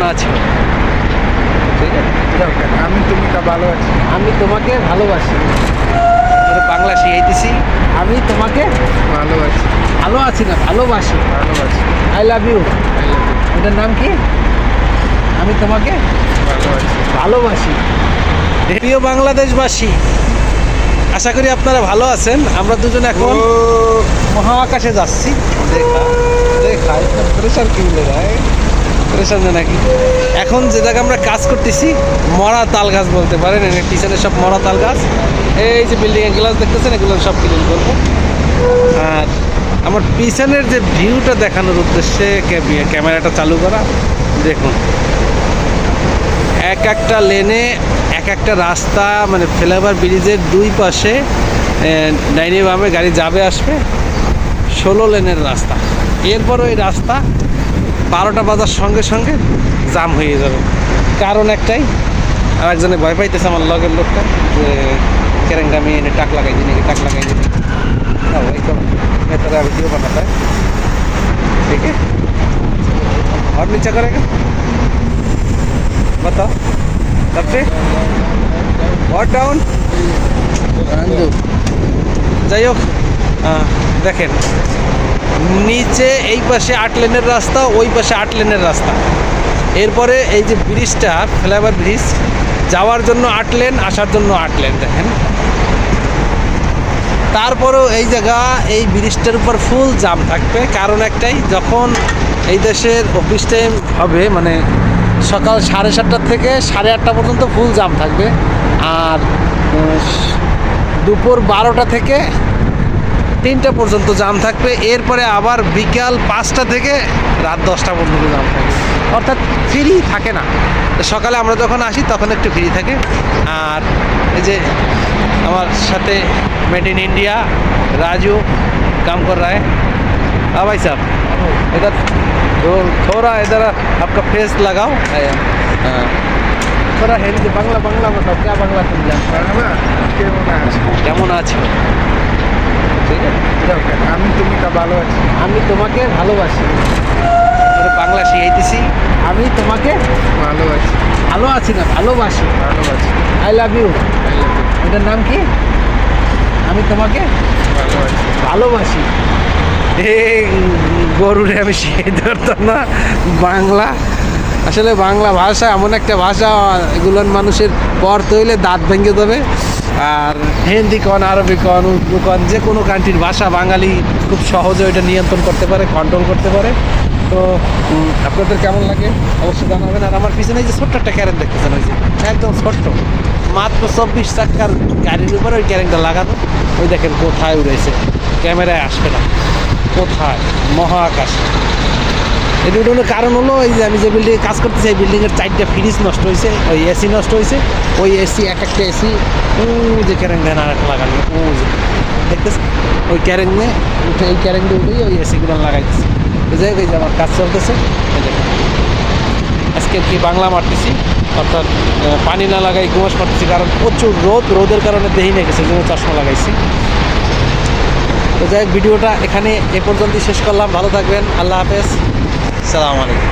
কেমন আছো। ঠিক আছে? আমি তুমি তা ভালো আছি। আমি তোমাকে ভালোবাসি। বাংলা শিখাইতেছি আমি তোমাকে ভালো আছি। ভালো আছি না ভালোবাসি। ভালোবাসি আই লাভ ইউ এটার নাম কি? আমি তোমাকে ভালো আছি। ভালোবাসি। প্রিয় বাংলাদেশবাসী আশা করি আপনারা ভালো আছেন। আমরা দুজন এখন মহাকাশে যাচ্ছি। দেখা দেখা। প্রেশার কি বলে প্রেশার নাকি? এখন যে জায়গায় আমরা কাজ করতেছি, মরা তাল গাছ বলতে পারেন পিছনে সব মরা তাল গাছ। এই যে বিল্ডিং এর গ্লাস দেখতেছেন, এগুলো সব ক্লিন করব। আর আমার পিছনের যে ভিউটা দেখানোর উদ্দেশ্যে ক্যামেরাটা চালু করা। দেখুন। এক একটা লেনে এক একটা রাস্তা মানে ফ্লাইওভার ব্রিজের দুই পাশে ডাইনি বামে গাড়ি যাবে, আসবে। ষোলো লেনের রাস্তা। এরপর ওই রাস্তা বারোটা বাজার সঙ্গে সঙ্গে জাম হয়ে যাবে কারণ একটাই আর একজনে ভয় পাইতেছে আমার লগের লোকটা যে কেরেঙ্গা মেয়ে এনে টাক লাগাই দিন টাক লাগাই দিন না वही तो मैं तेरा वीडियो बनाता है ठीक है और नीचे करेगा बताओ तब से और डाउन যাই হোক আহ, দেখেন নিচে এই পাশে আট লেনের রাস্তা, ওই পাশে আট লেনের রাস্তা। এরপরে এই যে ব্রিজটা, ফ্লাইওভার ব্রিজ, যাওয়ার জন্য আট লেন, আসার জন্য আট লেন, দেখেন। তারপরেও এই জায়গা, এই ব্রিজটার উপর ফুল জাম থাকবে। কারণ একটাই, যখন এই দেশের অফিস টাইম হবে মানে সকাল সাড়ে সাতটার থেকে সাড়ে আটটা পর্যন্ত ফুল জাম থাকবে। আর দুপুর বারোটা থেকে তিনটা পর্যন্ত জাম থাকবে এরপরে আবার বিকাল পাঁচটা থেকে রাত দশটা পর্যন্ত জাম থাকবে অর্থাৎ ফ্রি থাকে না তো সকালে আমরা যখন আসি তখন একটু ফ্রি থাকে আর এই যে আমার সাথে मेड इन इंडिया राजू काम कर रहा है हाँ भाई साहब इधर तो थोड़ा इधर आपका फेस लगाओ हाँ थोड़ा हिंदी बांग्ला बांग्ला बताओ क्या बांग्ला तुम जानते বাংলা কেমন আছি हो কেমন আছো ঠিক আছে? আমি তুমি ভালো আছি আমি তোমাকে ভালোবাসি। বাংলা শিখাইতেছি। আমি তোমাকে ভালো আছি ভালো আছি না ভালোবাসি। ভালোবাসি। আই লাভ ইউ এটার নাম কি? আমি তোমাকে ভালো আছি ভালোবাসি। এ গরুরে আমি শিখে ধরতাম না। বাংলা আসলে বাংলা ভাষা এমন একটা ভাষা এগুলোর মানুষের পর তৈলে দাঁত ভেঙে দেবে আর হিন্দি কন, আরবি কন, উর্দু কন, যে কোনো কান্ট্রির ভাষা বাঙালি খুব সহজে ওইটা নিয়ন্ত্রণ করতে পারে কন্ট্রোল করতে পারে। তো আপনাদের কেমন লাগে? অবশ্যই জানাবেন। আর আমার পিছনে যে ছোট্ট একটা ক্যারেন দেখতেছেন, ওই যে একদম ছোট্ট। মাত্র চব্বিশ চাকার গাড়ির উপরে ওই ক্যারেনটা লাগানো। ওই দেখেন কোথায় উড়েছে। ক্যামেরায় আসবে না। কোথায়? মহাকাশ। এর উঠানোর কারণ হলো, এই যে আমি যে বিল্ডিংয়ে কাজ করতেছি, এই বিল্ডিংয়ের চারটা ফ্রিজ নষ্ট হয়েছে, ওই এসি নষ্ট হয়েছে, ওই এসি এক একটা এসি ও যে ক্যারেং দেন আর একটা লাগানো ও যে দেখতেছি ওই ক্যারেংয়ে উঠে এই ক্যারেংটা উঠেই ওই এসিগুলো লাগাইতেছি। এই যে আমার কাজ চলতেছে আজকে কি বাংলা মারতেছি, অর্থাৎ পানি না লাগাই গুমাস মারতেছি, কারণ প্রচুর রোদ, রোদের কারণে দেহি না গেছে জন্য চশমা লাগাইছি। তো যাই ভিডিওটা এখানে এ পর্যন্তই শেষ করলাম, ভালো থাকবেন, আল্লাহ হাফেজ। সালাম আলাইকুম।